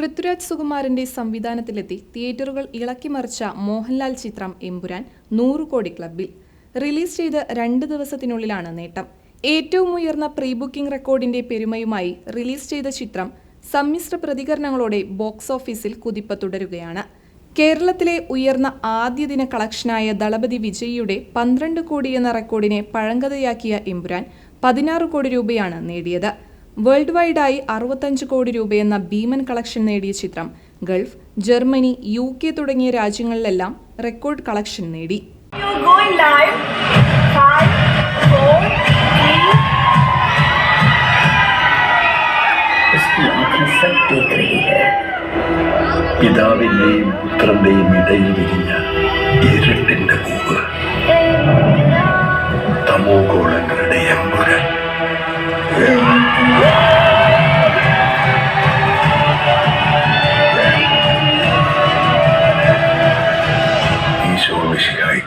പൃഥ്വിരാജ് സുകുമാരന്റെ സംവിധാനത്തിലെത്തി തിയേറ്ററുകൾ ഇളക്കിമറിച്ച മോഹൻലാൽ ചിത്രം എമ്പുരാൻ നൂറ് കോടി ക്ലബിൽ റിലീസ് ചെയ്ത് രണ്ട് ദിവസത്തിനുള്ളിലാണ് നേട്ടം. ഏറ്റവും ഉയർന്ന പ്രീ ബുക്കിംഗ് റെക്കോർഡിന്റെ പെരുമയുമായി റിലീസ് ചെയ്ത ചിത്രം സമ്മിശ്ര പ്രതികരണങ്ങളോടെ ബോക്സ് ഓഫീസിൽ കുതിപ്പ് തുടരുകയാണ്. കേരളത്തിലെ ഉയർന്ന ആദ്യ ദിന കളക്ഷനായ ദളപതി വിജയിയുടെ പന്ത്രണ്ട് കോടി എന്ന റെക്കോർഡിനെ പഴങ്കഥയാക്കിയ എമ്പുരാൻ പതിനാറ് കോടി രൂപയാണ് നേടിയത്. വേൾഡ് വൈഡായി അറുപത്തഞ്ച് കോടി രൂപയെന്ന ഭീമൻ കളക്ഷൻ നേടിയ ചിത്രം ഗൾഫ് ജർമ്മനി യു കെ തുടങ്ങിയ രാജ്യങ്ങളിലെല്ലാം റെക്കോർഡ് കളക്ഷൻ നേടി. പിതാവിന്റെയും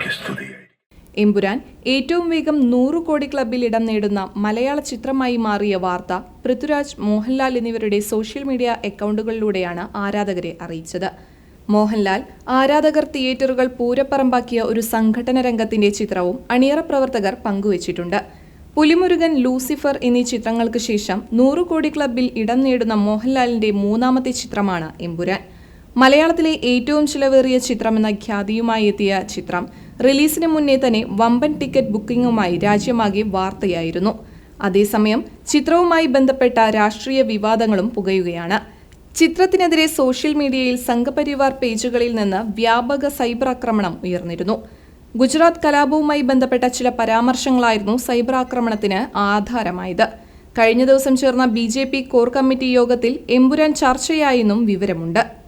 സ്തുതിയായി എമ്പുരാൻ ഏറ്റവും വേഗം നൂറ് കോടി ക്ലബിൽ ഇടം നേടുന്ന മലയാള ചിത്രമായി മാറിയ വാർത്ത പൃഥ്വിരാജ് മോഹൻലാൽ എന്നിവരുടെ സോഷ്യൽ മീഡിയ അക്കൗണ്ടുകളിലൂടെയാണ് ആരാധകരെ അറിയിച്ചത്. മോഹൻലാൽ ആരാധകർ തിയേറ്ററുകൾ പൂരപ്പറമ്പാക്കിയ ഒരു സംഘടന രംഗത്തിന്റെ ചിത്രവും അണിയറ പ്രവർത്തകർ പങ്കുവച്ചിട്ടുണ്ട്. പുലിമുരുകൻ ലൂസിഫർ എന്നീ ചിത്രങ്ങൾക്ക് ശേഷം നൂറ് കോടി ക്ലബിൽ ഇടം നേടുന്ന മോഹൻലാലിന്റെ മൂന്നാമത്തെ ചിത്രമാണ് എമ്പുരാൻ. മലയാളത്തിലെ ഏറ്റവും ചിലവേറിയ ചിത്രമെന്ന ഖ്യാതിയുമായി എത്തിയ ചിത്രം റിലീസിന് മുന്നേ തന്നെ വമ്പൻ ടിക്കറ്റ് ബുക്കിംഗുമായി രാജ്യമാകെ വാർത്തയായിരുന്നു. അതേസമയം ചിത്രവുമായി ബന്ധപ്പെട്ട രാഷ്ട്രീയ വിവാദങ്ങളും പുകയുകയാണ്. ചിത്രത്തിനെതിരെ സോഷ്യൽ മീഡിയയിൽ സംഘപരിവാർ പേജുകളിൽ നിന്ന് വ്യാപക സൈബർ ആക്രമണം ഉയർന്നിരുന്നു. ഗുജറാത്ത് കലാപവുമായി ബന്ധപ്പെട്ട ചില പരാമർശങ്ങളായിരുന്നു സൈബർ ആക്രമണത്തിന് ആധാരമായത്. കഴിഞ്ഞ ദിവസം ചേർന്ന ബി കോർ കമ്മിറ്റി യോഗത്തിൽ എമ്പുരാൻ ചർച്ചയായെന്നും വിവരമുണ്ട്.